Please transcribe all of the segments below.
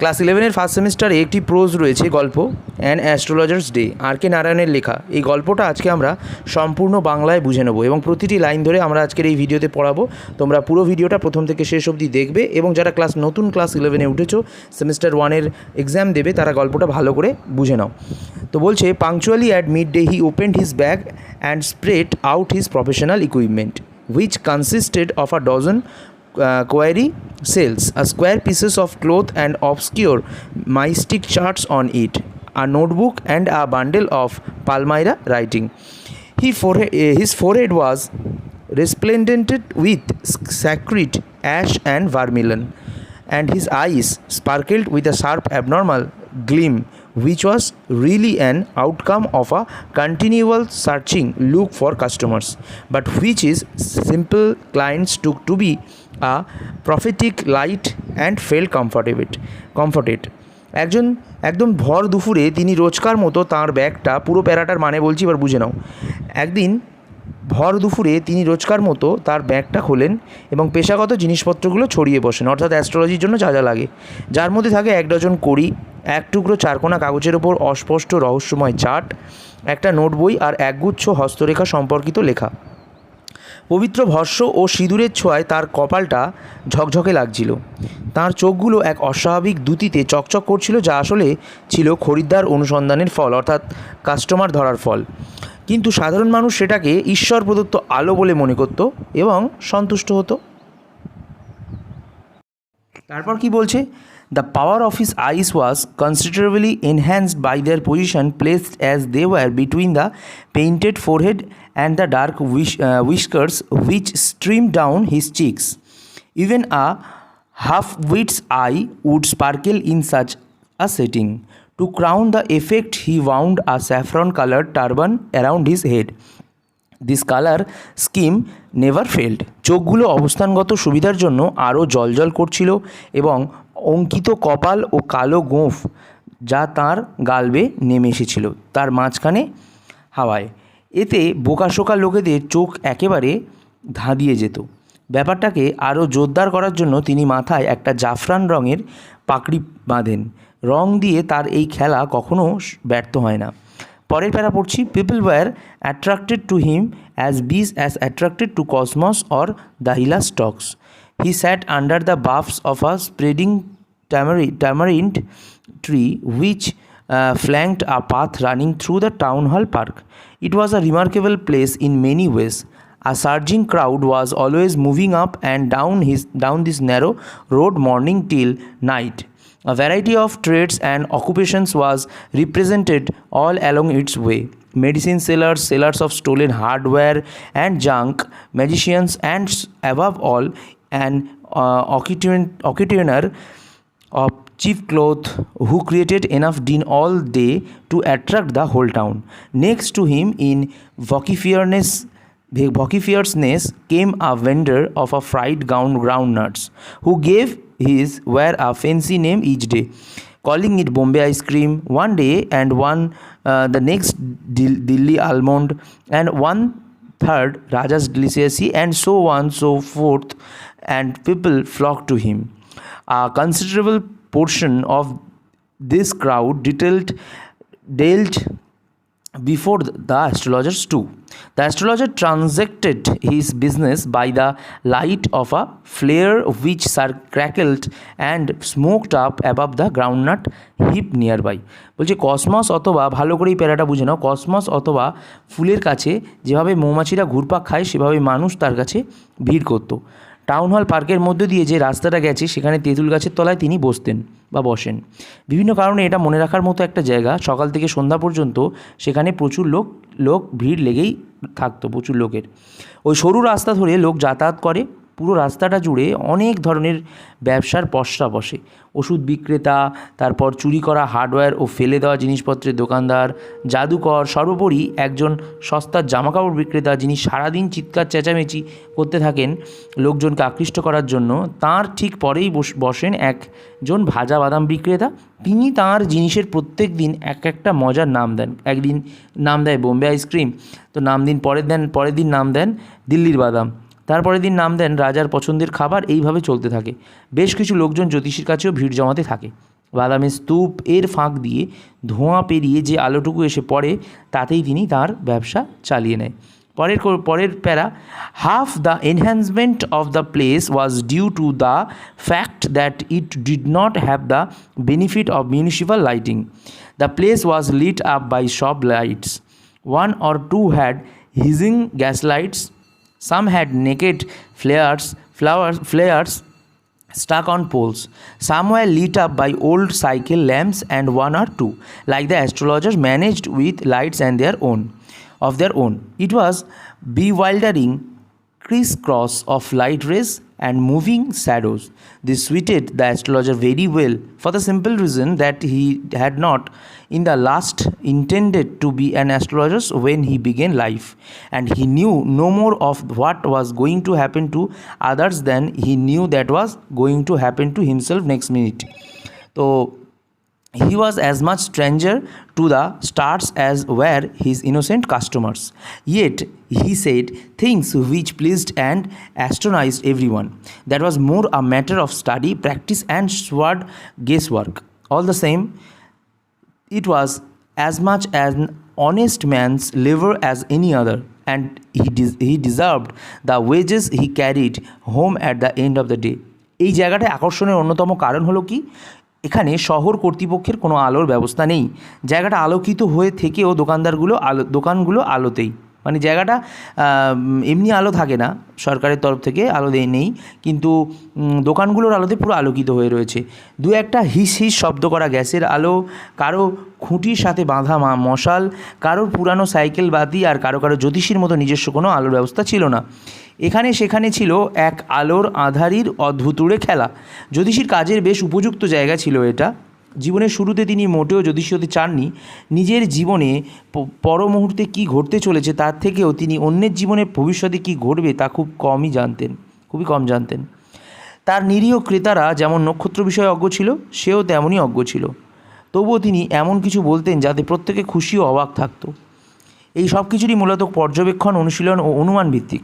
Class ইলেভেনের first সেমিস্টারে একটি প্রোজ রয়েছে গল্প an astrologer's day R K নারায়ণের লেখা। এই গল্পটা আজকে আমরা সম্পূর্ণ বাংলায় বুঝে নেব এবং প্রতিটি লাইন ধরে আমরা আজকের এই ভিডিওতে পড়াবো। তোমরা পুরো ভিডিওটা প্রথম থেকে শেষ অবধি দেখবে এবং যারা ক্লাস নতুন ক্লাস ইলেভেনে উঠেছো, সেমিস্টার ওয়ানের এক্সাম দেবে, তারা গল্পটা ভালো করে বুঝে নাও। তো বলছে punctually at midday he opened his bag and spread out his professional equipment which consisted of a dozen uh, cells, a square pieces of cloth and obscure mystic charts on it, a notebook and a bundle of Palmyra writing. He forehead, uh, his forehead was resplendent with sacred ash and vermilion, and his eyes sparkled with a sharp abnormal gleam which was really an outcome of a continual searching look for customers but which his simple clients took to be a prophetic light and felt comforted comforted. একজন, একদম ভর দুপুরে তিনি রোজকার মতো তার ব্যাগটা, পুরো প্যারাটার মানে বলছি, এবার বুঝে নাও। একদিন ভর দুপুরে তিনি রোজকার মতো তার ব্যাগটা খোলেন এবং পেশাগত জিনিসপত্রগুলো ছড়িয়ে বসেন, অর্থাৎ অ্যাস্ট্রোলজির জন্য যা যা লাগে। যার মধ্যে থাকে এক ডজন কড়ি, এক টুকরো চারকোনা কাগজের ওপর অস্পষ্ট রহস্যময় চার্ট একটা নোট বই আর একগুচ্ছ হস্তরেখা সম্পর্কিত লেখা। পবিত্র ভস্য ও সিঁদুরের ছোঁয়ায় তার কপালটা ঝকঝকে লাগছিল। তার চোখগুলো এক অস্বাভাবিক দ্যুতিতে চকচক করছিল যা আসলে ছিল খরিদ্দার অনুসন্ধানের ফল, অর্থাৎ কাস্টমার ধরার ফল। কিন্তু সাধারণ মানুষ সেটাকে ঈশ্বর প্রদত্ত আলো বলে মনে করত এবং সন্তুষ্ট হতো। তারপর কি বলছে? The power of his eyes was considerably enhanced by their position placed as they were between the painted forehead and the dark wish whiskers which stream down his cheeks even a half wit's eye would sparkle in such a setting to crown the effect he wound a saffron colored turban around his head. This colour scheme never failed. চোখগুলো অবস্থানগত সুবিধার জন্য আরও জলজল করছিল এবং অঙ্কিত কপাল ও কালো গোঁফ যা তার গালবে নেমে এসেছিল, তার মাঝখানে হাওয়ায়। এতে বোকাশোকা লোকেদের চোখ একেবারে ধাঁধিয়ে যেত। ব্যাপারটাকে আরও জোরদার করার জন্য তিনি মাথায় একটা জাফরান রঙের পাকড়ি বাঁধেন। রং দিয়ে তার এই খেলা কখনো ব্যর্থ হয় না। পরের প্যারা পড়ছি people were attracted to him as bees as attracted to cosmos or dahlia stalks he sat under the boughs of a spreading tamari tamarind tree which uh, flanked a path running through the town hall park. It was a remarkable place in many ways. A surging crowd was always moving up and down his down this narrow road morning till night. A variety of trades and occupations was represented all along its way. Medicine sellers, sellers of stolen hardware and junk, magicians, and above all, an uh, occasioner of cheap cloth who created enough din all day to attract the whole town. Next to him in vociferousness vociferousness came a vendor of a fried gown groundnuts who gave his wear a fancy name each day calling it bombay ice cream one day and one uh, the next dilli almond and one third raja's delicacy and so on so forth and people flocked to him a considerable portion of this crowd detailed dealt before the astrologers too. The astrologer transacted his business by the light of a flare which crackled and smoked up above the groundnut heap nearby. বলছে cosmos অথবা ভালো করে এই প্যারাটা বুঝে নাও cosmos অথবা ফুলের কাছে যেভাবে মৌমাছিরা ঘুরপাক খায় সেভাবে মানুষ তার কাছে ভিড় করতো টাউন হল পার্কের মধ্য দিয়ে যে রাস্তাটা গেছে, সেখানে তেঁতুল গাছের তলায় তিনি বসতেন বা বসেন। বিভিন্ন কারণে এটা মনে রাখার মতো একটা জায়গা। সকাল থেকে সন্ধ্যা পর্যন্ত সেখানে প্রচুর লোক লোক ভিড় লেগেই থাকতো প্রচুর লোকের। ওই সরু রাস্তা ধরে লোক যাতায়াত করে। পুরো রাস্তাটা জুড়ে অনেক ধরনের ব্যবসার পসরা বসে। ওষুধ বিক্রেতা, তারপর চুরি করা হার্ডওয়্যার ও ফেলে দেওয়া জিনিসপত্রের দোকানদার, জাদুকর, সর্বোপরি একজন সস্তার জামাকাপড় বিক্রেতা যিনি সারাদিন চিৎকার চেঁচামেচি করতে থাকেন, লোকজনকে আকৃষ্ট করার জন্য তার ঠিক পরেই বস- বসেন একজন ভাজা বাদাম বিক্রেতা। তিনি তার জিনিসের প্রত্যেক দিন এক একটা মজার নাম দেন। একদিন নাম দেয় বোম্বে আইসক্রিম, তো নাম দিন, পরের দেন, পরের দিন নাম দেন দিল্লির বাদাম। তারপরের দিন নাম দেন রাজার পছন্দের খাবার এইভাবে চলতে থাকে। বেশ কিছু লোকজন জ্যোতিষীর কাছেও ভিড় জমাতে থাকে। বাদামের স্তূপ এর ফাঁক দিয়ে ধোঁয়া পেরিয়ে যে আলোটুকু এসে পড়ে তাতেই তিনি তার ব্যবসা চালিয়ে নেয়। পরের পরের para half the enhancement of the place was due to the fact that it did not have the benefit of municipal lighting the place was lit up by shop lights One two had hissing gas gaslights, some had naked flares, flowers, flares stuck on poles. Some were lit up by old cycle lamps, and one or two, like the astrologers, managed with lights and their own of their own. It was bewildering crisscross of light rays and moving shadows. This suited the astrologer very well for the simple reason that he had not in the last intended to be an astrologer when he began life and he knew no more of what was going to happen to others than he knew that was going to happen to himself next minute. So he was as much stranger to the stars as were his innocent customers. Yet he said things which pleased and astonished everyone. That was more a matter of study, practice, and sword guesswork. All the same, it was as much an honest man's liver as any other, and he, des- he deserved the wages he carried home at the end of the day. এই জায়গাটায় আকর্ষণের অন্যতম কারণ হলো কি এখানে শহর কর্তৃপক্ষের কোনো আলোর ব্যবস্থা নেই। জায়গাটা আলোকিত হয়ে থেকেও দোকানদারগুলো আলো দোকানগুলো আলোতেই। মানে জায়গাটা এমনি আলো থাকে না সরকারের তরফ থেকে, আলো দেয় নেই। কিন্তু দোকানগুলোর আলোতে পুরো আলোকিত হয়ে রয়েছে। দু একটা হিস হিস শব্দ করা গ্যাসের আলো, কারও খুঁটির সাথে বাঁধা মা, মশাল, কারোর পুরানো সাইকেল বাতি আর কারও কারও জ্যোতিষীর মতো নিজস্ব কোনো আলোর ব্যবস্থা ছিল না। এখানে সেখানে ছিল এক আলোর আধারির অদ্ভুতুড়ে খেলা। জ্যোতিষীর কাজের বেশ উপযুক্ত জায়গা ছিল এটা। জীবনের শুরুতে তিনি মোটেও জ্যোতিষী হতে চাননি। নিজের জীবনে পর মুহূর্তে কী ঘটতে চলেছে তার থেকেও তিনি অন্যের জীবনে ভবিষ্যতে কী ঘটবে তা খুব কমই জানতেন, খুবই কম জানতেন। তার নিরীহ ক্রেতারা যেমন নক্ষত্র বিষয়ে অজ্ঞ ছিল, সেও তেমনই অজ্ঞ ছিল। তবুও তিনি এমন কিছু বলতেন যাতে প্রত্যেকে খুশি ও অবাক থাকতো। এই সব কিছুরই মূলত পর্যবেক্ষণ, অনুশীলন ও অনুমান ভিত্তিক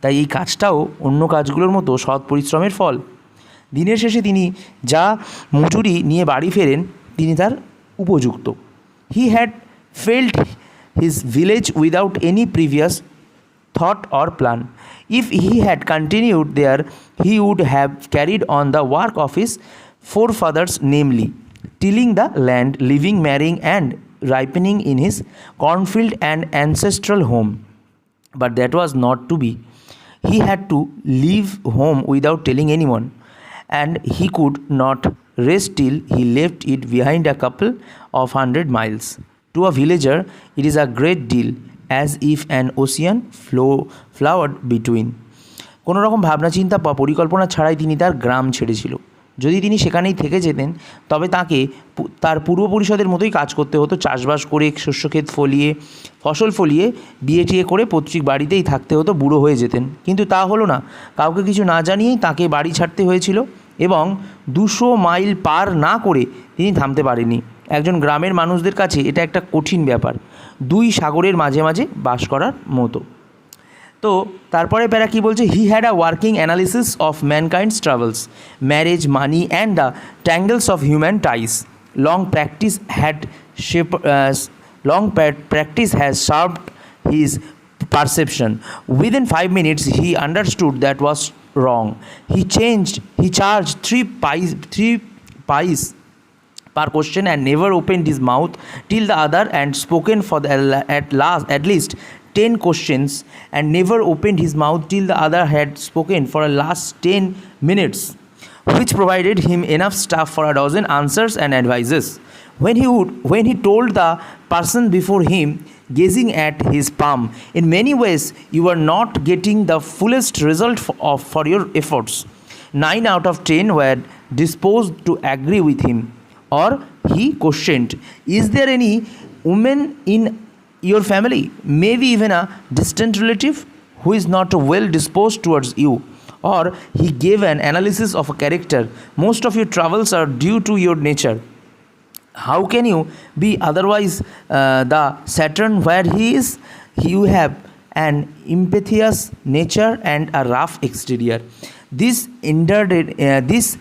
তাই এই কাজটাও অন্য কাজগুলোর মতো সৎ পরিশ্রমের ফল। দিনের শেষে তিনি যা মজুরি নিয়ে বাড়ি ফেরেন, তিনি তার উপযুক্ত। He had fled his village without any previous thought or plan if he had continued there he would have carried on the work of his forefathers namely tilling the land living marrying and ripening in his cornfield and ancestral home but that was not to be he had to leave home without telling anyone and he could not rest till he left it behind a couple of hundred miles. To a villager, it is a great deal, as if an ocean flow flowered between. কোনো রকম ভাবনা চিন্তা বা পরিকল্পনা ছাড়াই তিনি তার গ্রাম ছেড়েছিল। যদি তিনি সেখানেই থেকে যেতেন তবে তাকে তার পূর্ব পরিষদের মতোই কাজ করতে হতো। চাষবাস করে শস্যক্ষেত ফলিয়ে ফসল ফলিয়ে বিয়ে টিয়ে করে পৈতৃক বাড়িতেই থাকতে হতো বুড়ো হয়ে যেতেন। কিন্তু তা হলো না। কাউকে কিছু না জানিয়েই তাকে বাড়ি ছাড়তে হয়েছিল। এবং দুশো মাইল পার না করে তিনি থামতে পারেননি। একজন গ্রামের মানুষদের কাছে এটা একটা কঠিন ব্যাপার। দুই সাগরের মাঝে মাঝে বাস করার মতো। তো তারপরে প্যারা কি বলছে? He had a working analysis of mankind's troubles marriage money and the tangles of human ties long practice had shape long practice has sharpened his perception. Within five minutes, he understood that was wrong. He changed. He charged three pies, three pies per question and never opened his mouth till the other and spoken for the at last at least 10 questions and never opened his mouth till the other had spoken for a last 10 minutes which provided him enough stuff for a dozen answers and advices when he would when he told the person before him gazing at his palm in many ways you are not getting the fullest result for, of, for your efforts nine out of ten were disposed to agree with him or he questioned is there any woman in your family maybe even a distant relative who is not well disposed towards you or he gave an analysis of a character most of your troubles are due to your nature how can you be otherwise uh, the saturn where he is you have an impetuous nature and a rough exterior this endured uh, this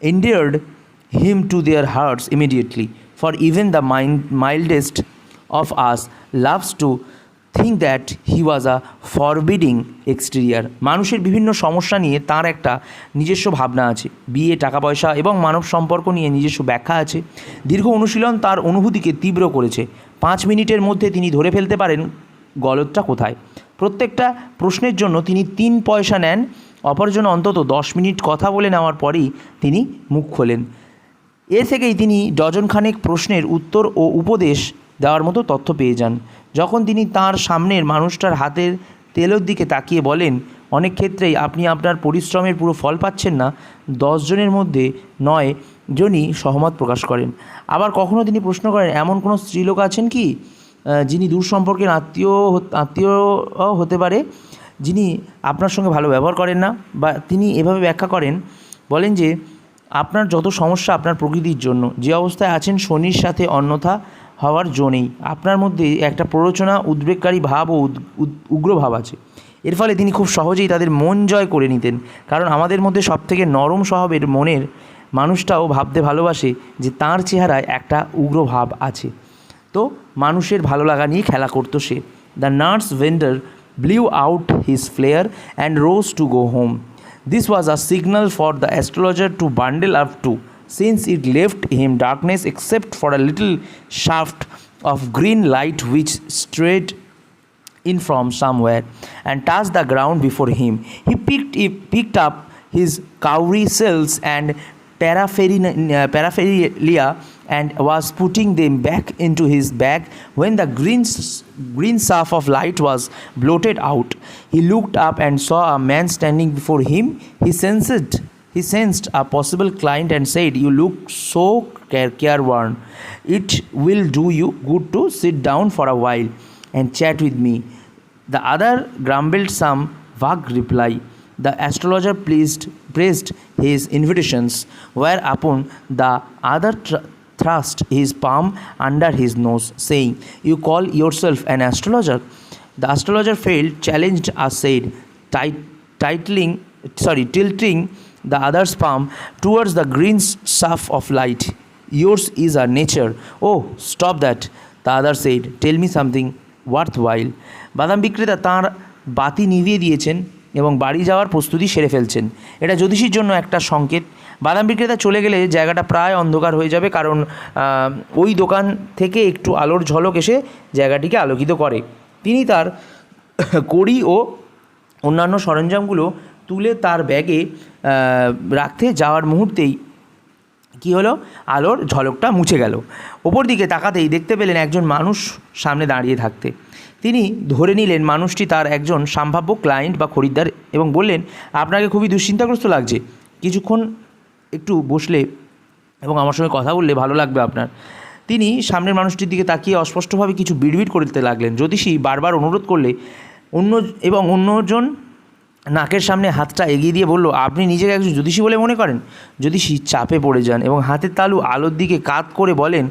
endured him to their hearts immediately. For even the mind, mildest of us loves to think that he was a forbidding exterior. মানুষের বিভিন্ন সমস্যা নিয়ে তার একটা নিজস্ব ভাবনা আছে। বিয়ে টাকা পয়সা এবং মানব সম্পর্ক নিয়ে নিজস্ব ব্যাখ্যা আছে। দীর্ঘ অনুশীলন তার অনুভূতিকে তীব্র করেছে। পাঁচ মিনিটের মধ্যে তিনি ধরে ফেলতে পারেন গলতটা কোথায়। প্রত্যেকটা প্রশ্নের জন্য তিনি তিন পয়সা নেন। অপরজন অন্তত দশ মিনিট কথা বলে নেওয়ার পরেই তিনি মুখ খোলেন। এ থেকেই তিনি ডজনখানেক প্রশ্নের উত্তর ও উপদেশ দেওয়ার মতো তথ্য পেয়ে যান। যখন তিনি তার সামনের মানুষটার হাতের তেলের দিকে তাকিয়ে বলেন, অনেক ক্ষেত্রেই আপনি আপনার পরিশ্রমের পুরো ফল পাচ্ছেন না। দশজনের মধ্যে নয় জনই সহমত প্রকাশ করেন। আবার কখনো তিনি প্রশ্ন করেন, এমন কোনো স্ত্রীলোক আছেন কি যিনি দূর সম্পর্কের আত্মীয় আত্মীয় হতে পারে, যিনি আপনার সঙ্গে ভালো ব্যবহার করেন না? বা তিনি এভাবে ব্যাখ্যা করেন, বলেন যে, আপনার যত সমস্যা আপনার প্রকৃতির জন্য। যে অবস্থায় আছেন শনির সাথে অন্যথা হওয়ার জো নেই। আপনার মধ্যে একটা প্ররোচনা, উদ্বেগকারী ভাব ও উগ্র ভাব আছে। এর ফলে তিনি খুব সহজেই তাদের মন জয় করে নিতেন। কারণ আমাদের মধ্যে সবথেকে নরম স্বভাবের মনের মানুষটাও ভাবতে ভালোবাসে যে তার চেহারায় একটা উগ্র ভাব আছে। তো মানুষের ভালো লাগা নিয়ে খেলা করতো সে। The nurse vendor blew out his flare and rose to go home. This was a signal for the astrologer to bundle up too. since it left him darkness except for a little shaft of green light which strayed in from somewhere and touched the ground before him. He picked, he picked up his cowrie cells and uh, paraphernalia and was putting them back into his bag when the green, green shaft of light was blotted out. He looked up and saw a man standing before him. He sensed he sensed a possible client and said, You look so care- careworn. It will do you good to sit down for a while and chat with me. The other grumbled some vague reply. The astrologer pleased, praised his invitations, whereupon the other tr- thrust his palm under his nose, saying, You call yourself an astrologer? The astrologer failed, challenged us, said, "Tit- titling, sorry, tilting the other's palm towards the green surf of light. Yours is a nature. Oh, stop that. The other said, Tell me something worthwhile. বাদাম বিক্রেতা তাঁর বাতি নিভিয়ে দিয়েছেন এবং বাড়ি যাওয়ার প্রস্তুতি সেরে ফেলছেন এটা জ্যোতিষীর জন্য একটা সংকেত বাদাম বিক্রেতা চলে গেলে জায়গাটা প্রায় অন্ধকার হয়ে যাবে কারণ ওই দোকান থেকে একটু আলোর ঝলক এসে জায়গাটিকে আলোকিত করে তিনি তার কড়ি ও অন্যান্য সরঞ্জামগুলো তুলে তার ব্যাগে রাখতে যাওয়ার মুহূর্তেই কি হলো? আলোর ঝলকটা মুছে গেল। ওপর দিকে তাকাতেই দেখতে পেলেন একজন মানুষ সামনে দাঁড়িয়ে থাকতে। তিনি ধরে নিলেন মানুষটি তার একজন সম্ভাব্য ক্লায়েন্ট বা খরিদ্দার এবং বললেন, আপনাকে খুবই দুশ্চিন্তাগ্রস্ত লাগছে। কিছুক্ষণ একটু বসলে এবং আমার সঙ্গে কথা বললে ভালো লাগবে আপনার। তিনি সামনের মানুষটির দিকে তাকিয়ে অস্পষ্টভাবে কিছু বিড়বিড় করতে লাগলেন। জ্যোতিষী বারবার অনুরোধ করলে অন্য এবং অন্যজন নাকের সামনে হাতটা এগিয়ে দিয়ে বলল আপনি নিজেকে একজন জ্যোতিষী বলে মনে করেন? জ্যোতিষী চাপে পড়ে যান এবং হাতের তালু আলোর দিকে কাত করে বলেন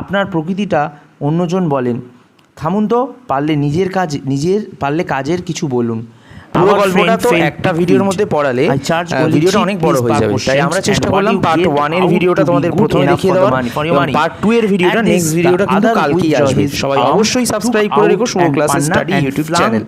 আপনার প্রকৃতিটা অন্যজন বলেন। থামুন তো পারলে নিজের কাজ নিজের পারলে কাজের কিছু বলুন। পুরো গল্পটা তো একটা ভিডিওর মধ্যে পড়ালে ভিডিওটা অনেক বড় হয়ে যাবে। তাই আমরা চেষ্টা করলাম পার্ট get ওয়ানের ভিডিওটা তোমাদের প্রথমে দেখিয়ে দেওয়ার এবং পার্ট টু এর ভিডিওটা নেক্সট ভিডিওটা কিন্তু কালকেই আসবে। সবাই অবশ্যই সাবস্ক্রাইব করে রেখো Shubho classes study YouTube channel